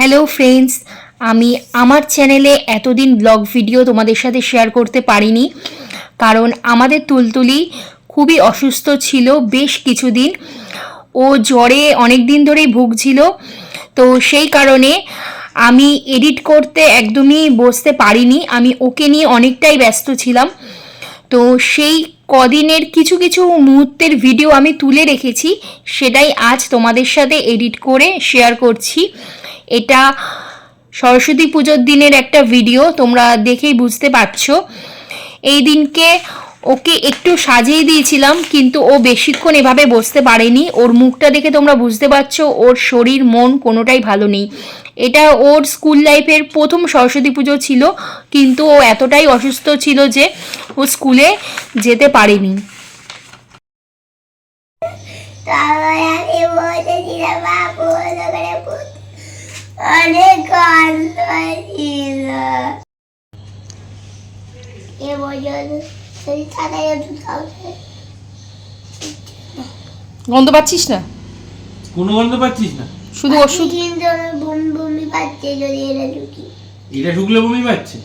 Hello friends আমি আমার চ্যানেলে এতদিন ব্লগ ভিডিও তোমাদের সাথে শেয়ার করতে পারিনি, কারণ আমাদের তুলতুলি খুবই অসুস্থ ছিল বেশ কিছুদিন। ও জ্বরে অনেক দিন ধরেই ভুগছিল, তো সেই কারণে আমি এডিট করতে একদমই বসতে পারিনি। আমি ওকে নিয়ে অনেকটাই ব্যস্ত ছিলাম। তো সেই কদিনের কিছু কিছু মুহূর্তের ভিডিও আমি তুলে রেখেছি, সেটাই আজ তোমাদের সাথে এডিট করে শেয়ার করছি। এটা সরস্বতী পুজোর দিনের একটা ভিডিও তোমরা দেখেই বুঝতে পারছ। এই দিনকে ওকে একটু সাজিয়ে দিয়েছিলাম, কিন্তু ও বেশিক্ষণ এভাবে বসতে পারেনি। ওর মুখটা দেখে তোমরা বুঝতে পারছ, ওর শরীর, মন কোনোটাই ভালো নেই। এটা ওর স্কুল লাইফের প্রথম সরস্বতী পুজো ছিল, কিন্তু ও এতটাই অসুস্থ ছিল যে ও স্কুলে যেতে পারেনি। আমি বাবু করে। অনেক গন্ধ ছিল। এ পর্যন্ত সেই তাদের জুতাও গন্ধ পাচ্ছিস না? কোনো গন্ধ পাচ্ছিস না? শুধু ওষুধ? কিন্তু আমার বমি বমি পাচ্ছে যদি এটা ঢুকি। এটা শুকলে বমি পাচ্ছে?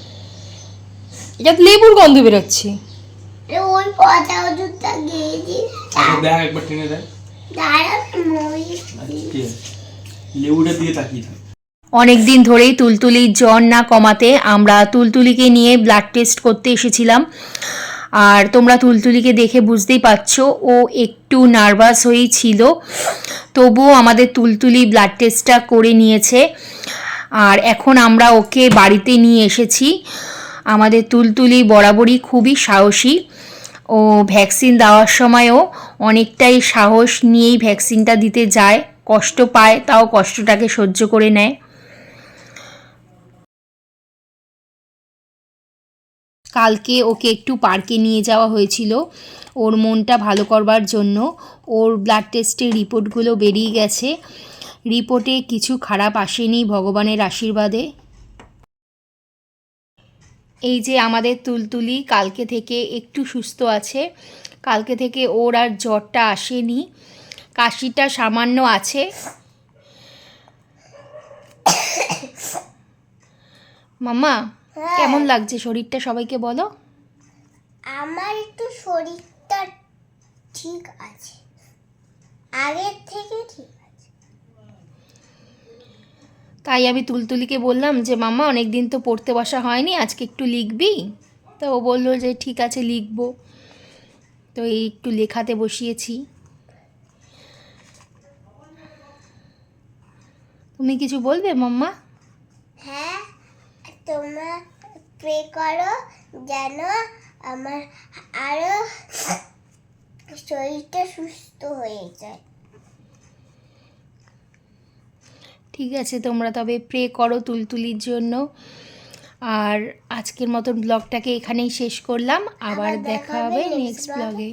এটা লেবুর গন্ধ বেরোচ্ছে। এ ওই পচা ওষুধটা গিয়েছি আচ্ছা দেখ একবার টেনে দেখ। দাঁড়া মই আচ্ছা, লেবুটা দিয়ে তাকিয়ে থাক। অনেক দিন ধরেই তুলতুলির জ্বর না কমাতে আমরা তুলতুলিকে নিয়ে ব্লাড টেস্ট করতে এসেছিলাম। আর তোমরা তুলতুলিকে দেখে বুঝতেই পারছ, ও একটু নার্ভাস হয়েই ছিল। তবুও আমাদের তুলতুলি ব্লাড টেস্টটা করে নিয়েছে। আর এখন আমরা ওকে বাড়িতে নিয়ে এসেছি। আমাদের তুলতুলি বরাবরই খুবই সাহসী। ও ভ্যাকসিন দেওয়ার সময়ও অনেকটাই সাহস নিয়েই ভ্যাকসিনটা দিতে যায়। কষ্ট পায়, তাও কষ্টটাকে সহ্য করে নেয়। কালকে ওকে একটু পার্কে নিয়ে যাওয়া হয়েছিল। ওর মনটা ভালো করবার জন্য। ওর ব্লাড টেস্টের রিপোর্টগুলো বেরিয়ে গেছে। রিপোর্টে কিছু খারাপ আসেনি ভগবানের আশীর্বাদে। এই যে আমাদের তুলতুলি কালকে থেকে একটু সুস্থ আছে। কালকে থেকে ওর আর জ্বরটা আসেনি। কাশিটা সামান্য আছে। মাম্মা কেমন লাগছে শরীরটা সবাইকে বলো? আমার একটু শরীরটা ঠিক আছে। আগের থেকে ঠিক আছে। তাই আমি তুলতুলিকে বললাম যে মামা অনেক দিন তো পড়তে বসা হয়নি আজকে একটু লিখবি? তো ও বলল যে ঠিক আছে লিখব। তো এই একটু লেখাতে বসিয়েছি। তুমি কিছু বলবে মাম্মা? তোমরা প্রে করো যেন আমার আরও শরীরটা সুস্থ হয়ে যায়। ঠিক আছে তোমরা তবে প্রে করো তুলতুলির জন্য। আর আজকের মতন ব্লগটাকে এখানেই শেষ করলাম। আবার দেখা হবে নেক্সট ব্লগে